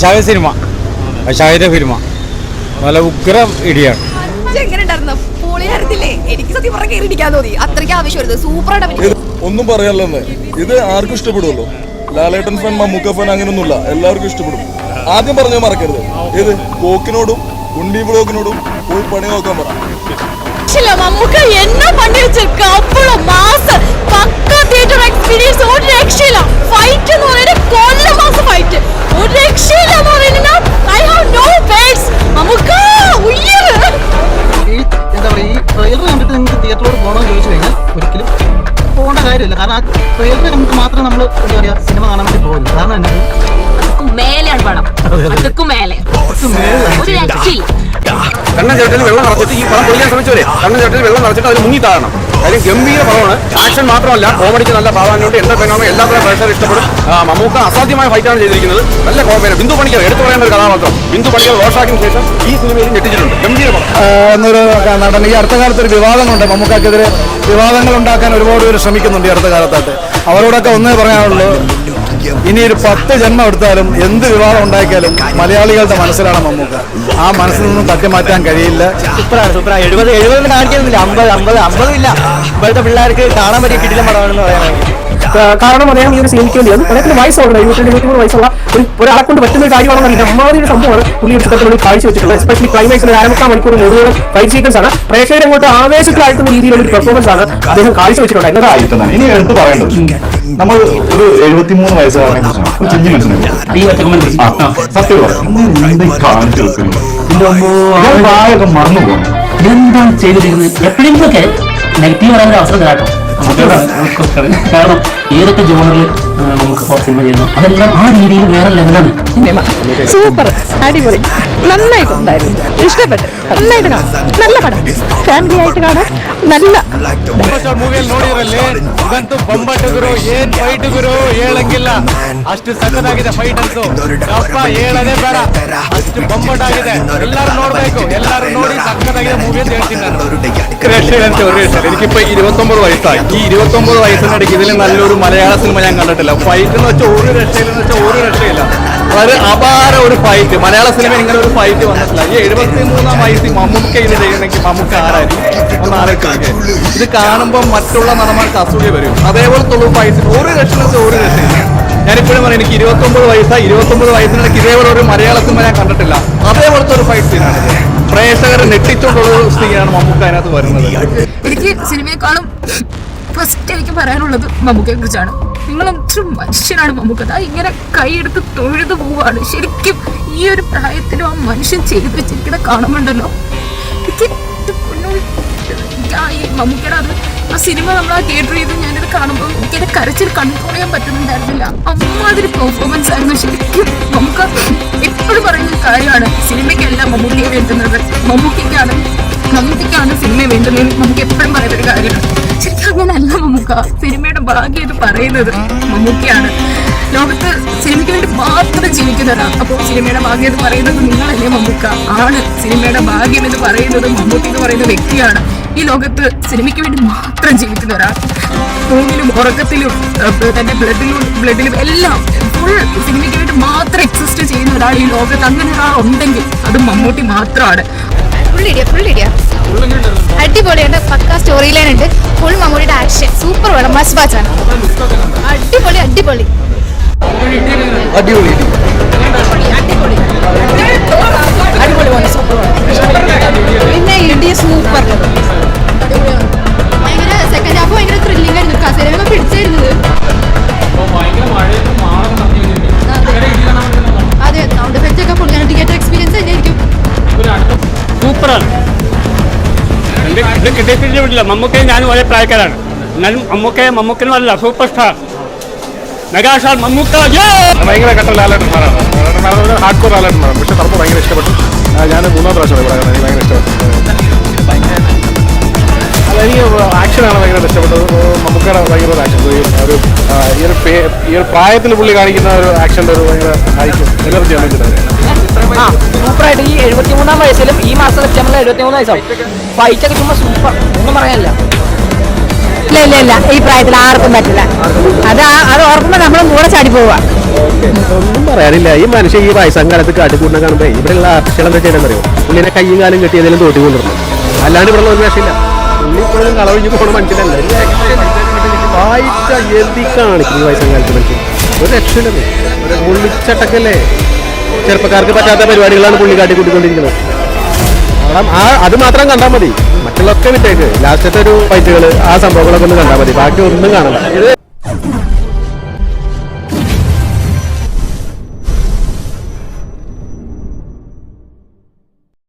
വൈശാഖ cinema. വൈശാഖിന്റെ cinema നല്ല ഉഗ്രം ഇടിയാണ്. എങ്ങനെ ഉണ്ടായിരുന്നു. പൊളിയായിരുന്നില്ലേ എനിക്ക് സത്യം പറഞ്ഞ തോന്നി. അത്രയ്ക്ക് ആവശ്യമായിരുന്നു സൂപ്പറായിട്ട് ഒന്നും പറയാനില്ലെന്ന്. ഇത് ആർക്കും ഇഷ്ടപ്പെടുമല്ലോ. ലാലേട്ടൻ ഫാൻ മമ്മൂക്ക ഫാൻ അങ്ങനെയൊന്നുമില്ല. എല്ലാവർക്കും ഇഷ്ടപ്പെടും. ആദ്യം പറഞ്ഞാൽ മറക്കരുത്. ഇത് കോക്കിനോടും ഉണ്ടി ബ്ലോക്കിനോടും പോയി പണി നോക്കാൻ പറ. മമ്മൂക്ക എന്നാ പണി വെച്ചിരിക്ക അപ്പോഴും മാസ് പക്ക തിയേറ്റർ എക്സ്പീരിയൻസ് ഒരു രക്ഷയില്ല. ഫൈറ്റ് എന്ന് ഒരു രക്ഷയില്ല എന്ന് പറയുന്നത് ഐ ഹാവ് നോ വേർഡ്സ് നമുക്ക് ഈ എന്താ പറയുക ഈ ട്രെയിലർ കണ്ടിട്ട് നിങ്ങൾക്ക് തിയേറ്ററിലോട് പോകണമെന്ന് ചോദിച്ചു കഴിഞ്ഞാൽ ഒരിക്കലും പോകേണ്ട കാര്യമില്ല. കാരണം ആ ട്രെയിലർ കണ്ടിട്ട് മാത്രം നമ്മൾ എന്താ പറയുക സിനിമ കാണാൻ വേണ്ടി പോകുന്നു കാരണം എന്നാ? മേലെയാണ് പണം അതുക്കും മേലെ. ഒരു രക്ഷയില്ല. കണ്ണൻ ചേട്ടന് വെള്ളം നിറച്ചിട്ട് ഈ പടം പൊളിക്കാൻ ശ്രമിച്ചവരെ കണ്ണൻ ചേട്ടന് വെള്ളം നിറച്ചിട്ട് അതിൽ മുങ്ങി താഴണം. കാര്യം ഗംഭീര പടമാണ്. ആക്ഷൻ മാത്രമല്ല കോമഡിക്ക് നല്ല പ്രാധാന്യമുണ്ട്. എന്താ പെണ്ണാണ് എല്ലാ തരം പ്രേക്ഷകർ ഇഷ്ടപ്പെടും മമ്മൂക്ക അസാധ്യമായ ഫൈറ്റാണ് ചെയ്തിരിക്കുന്നത്. നല്ല കോമഡിയാണ്. ബിന്ദു പണിക്കർ എടുത്തു പറയേണ്ട ഒരു കഥാപാത്രം. ബിന്ദു പണിക്കർ റോഷാക്കിന് ശേഷം ഈ സിനിമയിൽ ഞെട്ടിച്ചിട്ടുണ്ട്. ഗംഭീര എന്നൊരു നടൻ. ഈ അടുത്ത കാലത്ത് ഒരു വിവാദങ്ങളുണ്ട്. മമ്മൂക്കാക്കെതിരെ വിവാദങ്ങൾ ഉണ്ടാക്കാൻ ഒരുപാട് പേര് ശ്രമിക്കുന്നുണ്ട് ഈ അടുത്ത കാലത്തായിട്ട്. അവരോടൊക്കെ ഒന്നേ പറയാനുള്ളൂ. ഇനി ഒരു പത്ത് ജന്മം എടുത്താലും എന്ത് വിവാദം ഉണ്ടാക്കിയാലും മലയാളികളുടെ മനസ്സിലാണ് മമ്മൂക്ക. ആ മനസ്സിൽ നിന്നും തട്ടിമാറ്റാൻ കഴിയില്ല. എഴുപത് എഴുപത് കാണിക്കുന്നില്ല അമ്പത് അമ്പത് അമ്പതും ഇല്ല. ഇപ്പോഴത്തെ പിള്ളേർക്ക് കാണാൻ പറ്റിയ കിടിലം പടമാണെന്ന് പറയാൻ കാരണം അദ്ദേഹം ഈ ഒരു സിനിമയ്ക്ക് വേണ്ടി അത് അദ്ദേഹത്തിന് വയസ്സുള്ള ഇരുപത്തിരണ്ട് ഇരുപത്തിമൂന്ന് വയസ്സുള്ള ഒരു ഒരാളെ കൊണ്ട് പറ്റുന്ന ഒരു കാര്യമാണെന്ന് അറിയില്ല. അമ്മാതിരി ഒരു സംഭവമാണ് പുള്ളി ഒരു ചിത്രത്തിനുള്ളിൽ കാഴ്ച വെച്ചിട്ടുള്ളത്. എസ്പെഷ്യലി ക്ലൈമാക്സിൽ അരമുക്കാൽ മണിക്കൂർ മുഴുവൻ ഫൈറ്റ് സീക്വൻസ് ആണ്. പ്രേക്ഷകരെ അങ്ങോട്ട് ആവേശത്തിലാഴ്ത്തുന്ന രീതിയിലുള്ള ഒരു പെർഫോമൻസ് ആണ് അദ്ദേഹം കാഴ്ച വെച്ചിട്ടുണ്ട് എന്നതാണ് ആയിട്ടാണ് ഇനി എടുത്ത് പറയേണ്ടത്. നമ്മൾ ഒരു എഴുപത്തിമൂന്ന് വയസ്സുകാരനെ കുറിച്ചാണ്. കാണിച്ചു വെക്കുന്നു? പ്രായമൊക്കെ മറന്നു പോകും എന്താണ് ചെയ്തിരിക്കുന്നത്? എപ്പോഴെങ്കിലൊക്കെ നെഗറ്റീവ് പറയാൻ ഒരു അവസരം കേട്ടോ കാരണം ഏതൊക്കെ ജോണറിൽ നമുക്ക് ഇപ്പോൾ സിനിമ ചെയ്യുന്നു അതെല്ലാം ആ രീതിയിൽ വേറെ ലെവലാണ് സൂപ്പർ അടിപൊളി നന്നായിട്ടുണ്ടായിരുന്നു ഇഷ്ടപ്പെട്ടു നന്നായിട്ട് കാണാം നല്ല പടം ഫാമിലി ಆಯ್ತು കാണാം നല്ല ಮೂವಿಯಲ್ಲಿ ನೋಡಿದ್ರಲ್ಲಿ ಇದಂತೂ ಬೊಂಬಟ್ಟು ಗುರು ಏನ್ ಫೈಟ್ ಗುರು ಹೇಳಂಗಿಲ್ಲ ಅಷ್ಟು ಸಖತ್ತಾಗಿದೆ ಫೈಟ್ ಅಂತೂ ಅಪ್ಪ ಹೇಳದೇ ಬೇಡ ಅಷ್ಟು ಬೊಂಬಟ್ಟಾಗಿದೆ ಎಲ್ಲರೂ ನೋಡ್ಬೇಕು ಎಲ್ಲರೂ ನೋಡಿ ಸಖತ್ತಾಗಿದೆ ಮೂವಿ ಅಂತ ಹೇಳ್ತೀನಿ ನಾನು രക്ഷയില്ലാത്ത ഒരു രക്ഷ എനിക്കിപ്പോ ഇരുപത്തൊമ്പത് വയസ്സായി ഈ ഇരുപത്തൊമ്പത് വയസ്സിനിടയ്ക്ക് ഇതിൽ നല്ലൊരു മലയാള സിനിമ ഞാൻ കണ്ടിട്ടില്ല. ഫൈറ്റ് എന്ന് വെച്ചാൽ ഒരു രക്ഷയില്ലെന്ന് വെച്ചാൽ ഒരു രക്ഷയില്ല. വളരെ അപാര ഒരു ഫൈറ്റ് മലയാള സിനിമ ഇങ്ങനെ ഒരു ഫൈറ്റ് വന്നിട്ടില്ല. ഈ എഴുപത്തി മൂന്നാം വയസ്സിൽ മമ്മൂക്ക ഇത് ചെയ്യണമെങ്കിൽ മമ്മൂക്ക ആരായിരിക്കും? ഒന്ന് ആലോചിക്കുക ഇത് കാണുമ്പോൾ മറ്റുള്ള നടന്മാർക്ക് അസൂയ വരും. അതേപോലെ ഉള്ള ഫൈറ്റ് ഒരു രക്ഷ ഒരു രക്ഷയില്ല. ഞാനിപ്പോഴും പറയാം എനിക്ക് ഇരുപത്തൊമ്പത് വയസ്സായി ഇരുപത്തൊമ്പത് വയസ്സിനിടയ്ക്ക് ഇതേപോലെ ഒരു മലയാള സിനിമ ഞാൻ കണ്ടിട്ടില്ല. അതേപോലത്തെ ഒരു ഫൈറ്റ് സീനാണ് പ്രേക്ഷകരെ നെട്ടിച്ചുകൊണ്ടുള്ള ഒരു സീനാണ് മമ്മൂക്ക അതിനകത്ത് വരുന്നത്. എനിക്ക് സിനിമയെക്കാളും ഫസ്റ്റ് എനിക്ക് പറയാനുള്ളത് മമ്മൂക്കയെ കുറിച്ചാണ്. നിങ്ങൾ അത്ര മനുഷ്യനാണ് മമ്മൂക്ക. അത് ഇങ്ങനെ കൈയെടുത്ത് തൊഴുതു പോവാണ് ശരിക്കും ഈ ഒരു പ്രായത്തിലും ആ മനുഷ്യൻ ചെയ്തു വെച്ചിരിക്കുന്ന കാണുന്നുണ്ടല്ലോ. എനിക്ക് മമ്മൂക്കയുടെ അത് ആ സിനിമ നമ്മൾ ആ തിയേറ്റർ ചെയ്ത് ഞാനിത് കാണുമ്പോൾ എനിക്ക് എന്റെ കരച്ചിൽ കൺട്രോൾ ചെയ്യാൻ പറ്റുന്നുണ്ടായിരുന്നില്ല. അമ്മാതിരി പെർഫോമൻസ് ആയിരുന്നു ശരിക്കും നമുക്ക് എപ്പോഴും പറയുന്ന കാര്യമാണ് സിനിമയ്ക്കല്ല മമ്മൂട്ടിയെ വേണ്ടുന്നത്. മമ്മൂക്കയ്ക്കാണ് മമ്മൂട്ടിക്കാണ് സിനിമ വേണ്ടുന്നത് നമുക്ക് എപ്പോഴും പറയുന്ന ഒരു കാര്യമാണ്. ശരിക്കും അങ്ങനല്ല മമ്മൂക്ക സിനിമയുടെ ഭാഗ്യം ഇത് പറയുന്നത് മമ്മൂക്കയാണ് ലോകത്ത് സിനിമയ്ക്ക് വേണ്ടി മാത്രം ജീവിക്കുന്നതാണ്. അപ്പോൾ സിനിമയുടെ ഭാഗ്യം എന്ന് പറയുന്നത് നിങ്ങളല്ലേ മമ്മൂക്ക? ആണ് സിനിമയുടെ ഭാഗ്യം എന്ന് പറയുന്നത് മമ്മൂട്ടി എന്ന് പറയുന്ന വ്യക്തിയാണ്. ഈ ലോകത്ത് സിനിമയ്ക്ക് വേണ്ടി മാത്രം ജീവിക്കുന്ന ഒരാൾ. ൂണിലും ഉറക്കത്തിലും തന്റെ ബ്ലഡിലും ബ്ലഡിലും എല്ലാം ഫുൾ സിനിമയ്ക്ക് വേണ്ടി മാത്രം എക്സിസ്റ്റ് ചെയ്യുന്ന ഒരാൾ ഈ ലോകത്ത് അങ്ങനെ ഒരാൾ ഉണ്ടെങ്കിൽ അത് മമ്മൂട്ടി മാത്രമാണ്. ഫുൾ ഇടിയ ഫുൾ ഇടിയ അടിപൊളിയാണ് പക്കാ സ്റ്റോറി ലൈൻ ഉണ്ട്. ഫുൾ മമ്മൂടിയുടെ ആക്ഷൻ സൂപ്പർ വേണം. മസ്റ്റ് അടിപൊളി. അടിപൊളി അടിപൊളി. ഇത് കിട്ടിയിട്ടില്ല മമ്മൂക്കയും ഞാനും ഒരേ പ്രായക്കാരാണ്. എന്നാലും മമ്മൂക്കയെ മമ്മൂക്കനുമല്ല സൂപ്പർ സ്റ്റാർ മെഗാസ്റ്റാർ മമ്മൂക്ക. ഭയങ്കര കട്ട ലാലേട്ടന്മാരാണ് ഹാർഡ് കോർ ലാലേട്ടന്മാരാണ് പക്ഷെ തറപ്പ് ഭയങ്കര ഇഷ്ടപ്പെട്ടു. ഞാൻ മൂന്നാം പ്രാവശ്യം ഇവിടെ. എനിക്ക് ഭയങ്കര ഇഷ്ടപ്പെട്ടു. അല്ല എനിക്ക് ആക്ഷനാണ് ഭയങ്കര ഇഷ്ടപ്പെട്ടത്. മമ്മൂക്കയുടെ ഭയങ്കര ഒരു ആക്ഷൻ ഒരു ഈ ഒരു പ്രായത്തിൽ പുള്ളി കാണിക്കുന്ന ഒരു ആക്ഷന്റെ ഒരു ഭയങ്കര ആയിരിക്കും എനർജി ആണ് ആ സൂപ്പറായിട്ട്. ഈ എഴുപത്തി മൂന്നാം വയസ്സിലും ഈ മാസം സെപ്റ്റംബറിൽ എഴുപത്തി മൂന്ന് വയസ്സാവും. ഫൈറ്റ് ഒക്കെ ചുമ്മാ സൂപ്പർ. ഒന്നും പറയാനില്ല. ഇല്ല ഇല്ല ഇല്ല. ഈ പ്രായത്തിൽ ആർക്കും പറ്റില്ല. അത് അത് ഓർക്കുമ്പോൾ നമ്മളും കൂടെ ചാടി പോവുക ഒന്നും പറയാനില്ല. ഈ മനുഷ്യൻ ഈ വയസ്സാം കാലത്ത് കാട്ടിക്കൂട്ടിനെ കാണുമ്പോൾ ഇവിടെയുള്ള ആർട്ടിസ്റ്റുകൾ എന്താ ചെയ്യണമെന്ന് അറിയോ പുള്ളിനെ കയ്യും കാലം കെട്ടി ഏതെങ്കിലും തോട്ടി കൊണ്ടിരുന്നു അല്ലാണ്ട് ഇവിടെ ഒരു രക്ഷയില്ല. പുള്ളി ഇപ്പോഴും കളവിഞ്ഞ് പോണ മനുഷ്യനല്ല. ഒരു രക്ഷയില്ല. വായിച്ച എഴുതി കാണിക്കും ഈ വയസ്സാം കാലത്ത് മനുഷ്യൻ. ഒരു രക്ഷയില്ലെന്ന് ഒരു മുള്ളിച്ചട്ടക്കല്ലേ ചെറുപ്പക്കാർക്ക് പറ്റാത്ത പരിപാടികളാണ് പുള്ളിക്കാട്ടി കൂട്ടിക്കൊണ്ടിരിക്കുന്നത്. ആ അത് മാത്രം കണ്ടാൽ മതി. മറ്റുള്ളൊക്കെ വിട്ടേക്ക്. ലാസ്റ്റത്തെ ഒരു ഫൈറ്റുകൾ ആ സംഭവങ്ങളൊക്കെ ഒന്ന് കണ്ടാൽ മതി. ബാക്കി ഒന്നും കാണണ്ട.